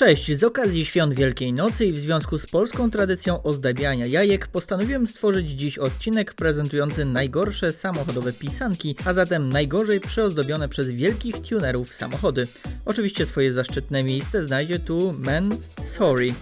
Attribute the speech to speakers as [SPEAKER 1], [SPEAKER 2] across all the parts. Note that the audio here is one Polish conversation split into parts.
[SPEAKER 1] Cześć, z okazji świąt Wielkiej Nocy i w związku z polską tradycją ozdabiania jajek postanowiłem stworzyć dziś odcinek prezentujący najgorsze samochodowe pisanki, a zatem najgorzej przyozdobione przez wielkich tunerów samochody. Oczywiście swoje zaszczytne miejsce znajdzie tu Man Sorry.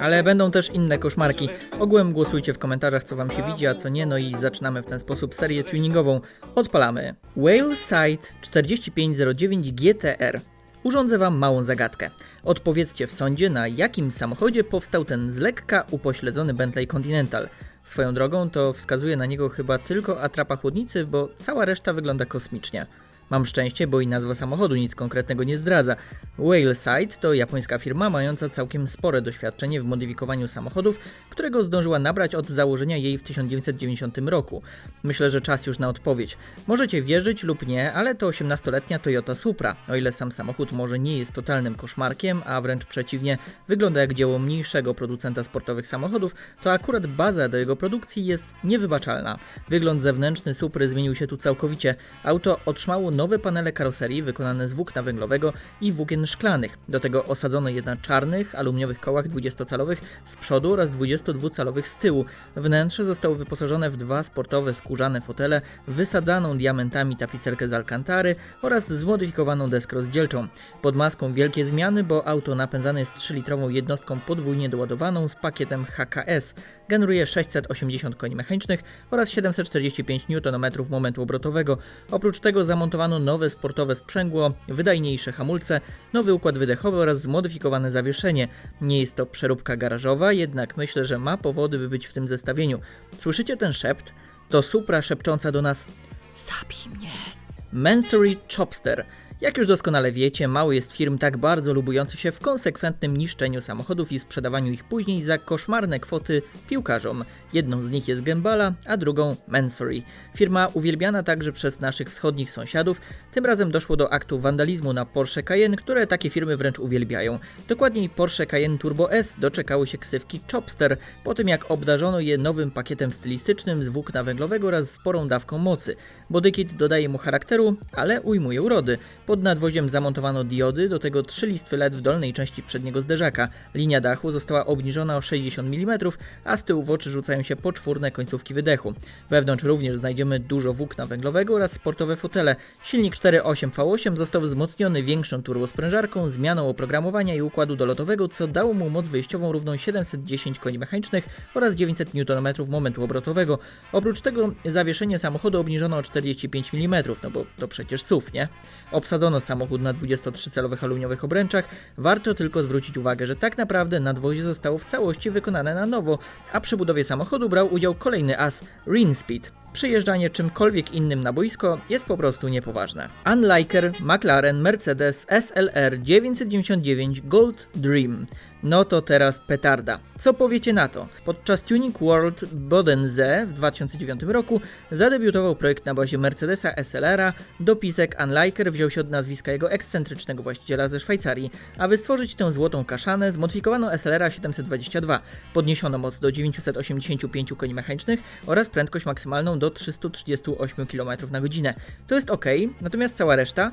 [SPEAKER 1] Ale będą też inne koszmarki. Ogółem głosujcie w komentarzach, co wam się widzi, a co nie, no i zaczynamy w ten sposób serię tuningową. Odpalamy. Whale Sight 4509 GTR. Urządzę wam małą zagadkę. Odpowiedzcie w sądzie, na jakim samochodzie powstał ten z lekka upośledzony Bentley Continental. Swoją drogą to wskazuje na niego chyba tylko atrapa chłodnicy, bo cała reszta wygląda kosmicznie. Mam szczęście, bo i nazwa samochodu nic konkretnego nie zdradza. Whaleside to japońska firma mająca całkiem spore doświadczenie w modyfikowaniu samochodów, którego zdążyła nabrać od założenia jej w 1990 roku. Myślę, że czas już na odpowiedź. Możecie wierzyć lub nie, ale to 18-letnia Toyota Supra. O ile sam samochód może nie jest totalnym koszmarkiem, a wręcz przeciwnie, wygląda jak dzieło mniejszego producenta sportowych samochodów, to akurat baza do jego produkcji jest niewybaczalna. Wygląd zewnętrzny Supry zmienił się tu całkowicie. Auto otrzymało nowe panele karoserii wykonane z włókna węglowego i włókien szklanych. Do tego osadzono je na czarnych, aluminiowych kołach 20-calowych z przodu oraz 22-calowych z tyłu. Wnętrze zostało wyposażone w dwa sportowe skórzane fotele, wysadzaną diamentami tapicerkę z Alcantary oraz zmodyfikowaną deskę rozdzielczą. Pod maską wielkie zmiany, bo auto napędzane jest 3-litrową jednostką podwójnie doładowaną z pakietem HKS. Generuje 680 koni mechanicznych oraz 745 Nm momentu obrotowego. Oprócz tego zamontowano nowe sportowe sprzęgło, wydajniejsze hamulce, nowy układ wydechowy oraz zmodyfikowane zawieszenie. Nie jest to przeróbka garażowa, jednak myślę, że ma powody, by być w tym zestawieniu. Słyszycie ten szept? To Supra szepcząca do nas Zabij mnie. Mansory Chopster. Jak już doskonale wiecie, mało jest firm tak bardzo lubujących się w konsekwentnym niszczeniu samochodów i sprzedawaniu ich później za koszmarne kwoty piłkarzom. Jedną z nich jest Gembala, a drugą Mansory. Firma uwielbiana także przez naszych wschodnich sąsiadów. Tym razem doszło do aktu wandalizmu na Porsche Cayenne, które takie firmy wręcz uwielbiają. Dokładniej Porsche Cayenne Turbo S doczekały się ksywki Chopster, po tym jak obdarzono je nowym pakietem stylistycznym z włókna węglowego oraz sporą dawką mocy. Bodykit dodaje mu charakteru, ale ujmuje urody. Pod nadwoziem zamontowano diody, do tego trzy listwy LED w dolnej części przedniego zderzaka. Linia dachu została obniżona o 60 mm, a z tyłu w oczy rzucają się poczwórne końcówki wydechu. Wewnątrz również znajdziemy dużo włókna węglowego oraz sportowe fotele. Silnik 4.8 V8 został wzmocniony większą turbosprężarką, zmianą oprogramowania i układu dolotowego, co dało mu moc wyjściową równą 710 koni mechanicznych oraz 900 Nm momentu obrotowego. Oprócz tego zawieszenie samochodu obniżono o 45 mm, no bo to przecież SUV, nie? Obsadzono samochód na 23-calowych aluminiowych obręczach. Warto tylko zwrócić uwagę, że tak naprawdę nadwozie zostało w całości wykonane na nowo, a przy budowie samochodu brał udział kolejny as, Rinspeed. Przyjeżdżanie czymkolwiek innym na boisko jest po prostu niepoważne. Unliker, McLaren, Mercedes, SLR 999 Gold Dream. No to teraz petarda. Co powiecie na to? Podczas Tuning World Bodense w 2009 roku zadebiutował projekt na bazie Mercedesa SLR-a. Dopisek Unliker wziął się od nazwiska jego ekscentrycznego właściciela ze Szwajcarii. Aby stworzyć tę złotą kaszanę, zmodyfikowano SLR-a 722. Podniesiono moc do 985 koni mechanicznych oraz prędkość maksymalną do 338 km na godzinę. To jest ok, natomiast cała reszta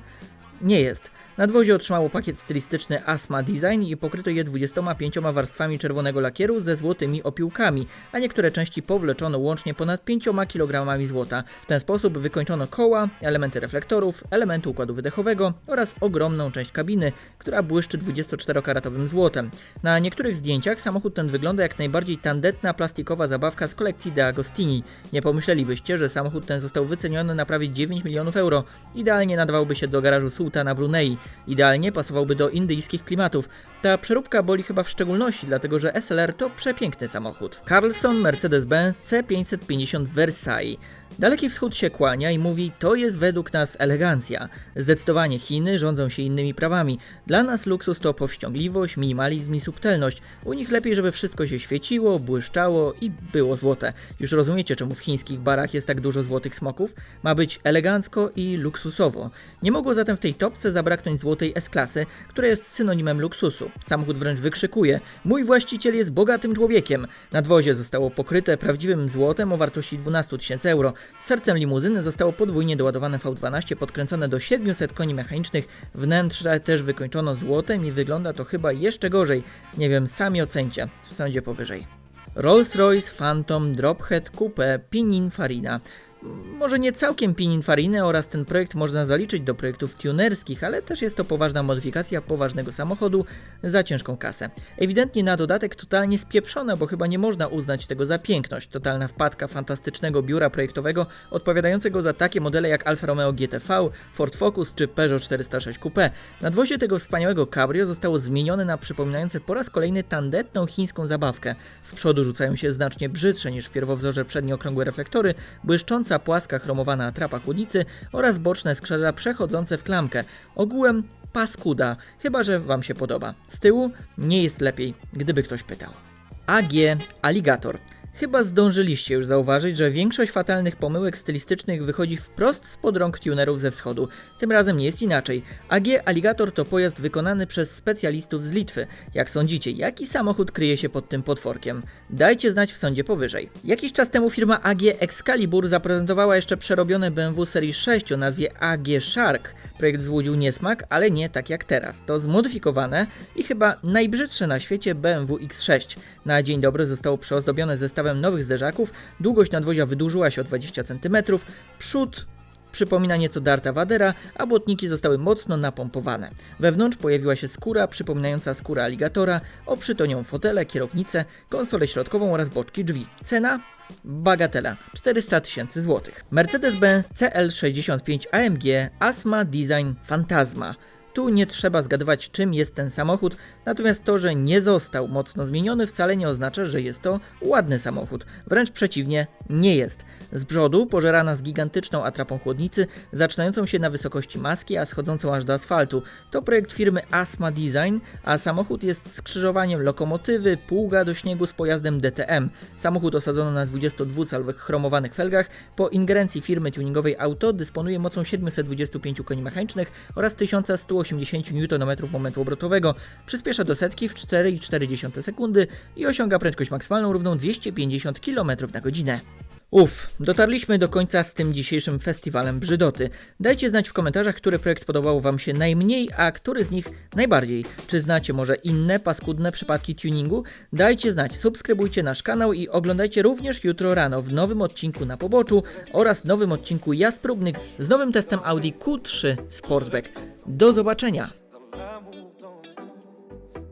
[SPEAKER 1] nie jest. Nadwozie otrzymało pakiet stylistyczny Asma Design i pokryto je 25 warstwami czerwonego lakieru ze złotymi opiłkami, a niektóre części powleczono łącznie ponad 5 kg złota. W ten sposób wykończono koła, elementy reflektorów, elementy układu wydechowego oraz ogromną część kabiny, która błyszczy 24-karatowym złotem. Na niektórych zdjęciach samochód ten wygląda jak najbardziej tandetna plastikowa zabawka z kolekcji De Agostini. Nie pomyślelibyście, że samochód ten został wyceniony na prawie 9 milionów euro. Idealnie nadawałby się do garażu Sultana Brunei. Idealnie pasowałby do indyjskich klimatów. Ta przeróbka boli chyba w szczególności, dlatego że SLR to przepiękny samochód. Carlson Mercedes-Benz C550 Versailles. Daleki Wschód się kłania i mówi, to jest według nas elegancja. Zdecydowanie Chiny rządzą się innymi prawami. Dla nas luksus to powściągliwość, minimalizm i subtelność. U nich lepiej, żeby wszystko się świeciło, błyszczało i było złote. Już rozumiecie, czemu w chińskich barach jest tak dużo złotych smoków? Ma być elegancko i luksusowo. Nie mogło zatem w tej topce zabraknąć złotej S-klasy, która jest synonimem luksusu. Samochód wręcz wykrzykuje, mój właściciel jest bogatym człowiekiem. Nadwozie zostało pokryte prawdziwym złotem o wartości 12 tysięcy euro. Sercem limuzyny zostało podwójnie doładowane V12 podkręcone do 700 koni mechanicznych. Wnętrze też wykończono złotem i wygląda to chyba jeszcze gorzej. Nie wiem, sami ocencie w sądzie powyżej. Rolls-Royce Phantom Drophead Coupe Pininfarina. Może nie całkiem Pininfarine oraz ten projekt można zaliczyć do projektów tunerskich, ale też jest to poważna modyfikacja poważnego samochodu za ciężką kasę. Ewidentnie na dodatek totalnie spieprzona, bo chyba nie można uznać tego za piękność. Totalna wpadka fantastycznego biura projektowego odpowiadającego za takie modele jak Alfa Romeo GTV, Ford Focus czy Peugeot 406 Coupe. Nadwozie tego wspaniałego cabrio zostało zmienione na przypominające po raz kolejny tandetną chińską zabawkę. Z przodu rzucają się znacznie brzydsze niż w pierwowzorze przednie okrągłe reflektory, błyszcząca płaska chromowana atrapa chłodnicy oraz boczne skrzydła przechodzące w klamkę. Ogółem paskuda, chyba że Wam się podoba. Z tyłu nie jest lepiej, gdyby ktoś pytał. AG Alligator. Chyba zdążyliście już zauważyć, że większość fatalnych pomyłek stylistycznych wychodzi wprost spod rąk tunerów ze wschodu. Tym razem nie jest inaczej. AG Alligator to pojazd wykonany przez specjalistów z Litwy. Jak sądzicie, jaki samochód kryje się pod tym potworkiem? Dajcie znać w sądzie powyżej. Jakiś czas temu firma AG Excalibur zaprezentowała jeszcze przerobione BMW serii 6 o nazwie AG Shark. Projekt złudził niesmak, ale nie tak jak teraz. To zmodyfikowane i chyba najbrzydsze na świecie BMW X6. Na dzień dobry zostało przyozdobione zestawem nowych zderzaków, długość nadwozia wydłużyła się o 20 cm, przód przypomina nieco Darta Vadera, a błotniki zostały mocno napompowane. Wewnątrz pojawiła się skóra przypominająca skórę aligatora, oprzyto nią fotele, kierownicę, konsolę środkową oraz boczki drzwi. Cena? Bagatela 400 tysięcy złotych. Mercedes-Benz CL65 AMG Asma Design Fantasma. Tu nie trzeba zgadywać, czym jest ten samochód, natomiast to, że nie został mocno zmieniony, wcale nie oznacza, że jest to ładny samochód. Wręcz przeciwnie, nie jest. Z przodu pożerana z gigantyczną atrapą chłodnicy, zaczynającą się na wysokości maski, a schodzącą aż do asfaltu. To projekt firmy Asma Design, a samochód jest skrzyżowaniem lokomotywy, pługa do śniegu z pojazdem DTM. Samochód osadzono na 22-calowych chromowanych felgach. Po ingerencji firmy tuningowej Auto dysponuje mocą 725 koni mechanicznych oraz 1180 Nm momentu obrotowego. Przyspiesza do setki w 4,4 sekundy i osiąga prędkość maksymalną równą 250 km na godzinę. Uff, dotarliśmy do końca z tym dzisiejszym festiwalem brzydoty. Dajcie znać w komentarzach, który projekt podobał Wam się najmniej, a który z nich najbardziej. Czy znacie może inne paskudne przypadki tuningu? Dajcie znać, subskrybujcie nasz kanał i oglądajcie również jutro rano w nowym odcinku na poboczu oraz nowym odcinku Jazd Próbnych z nowym testem Audi Q3 Sportback. Do zobaczenia!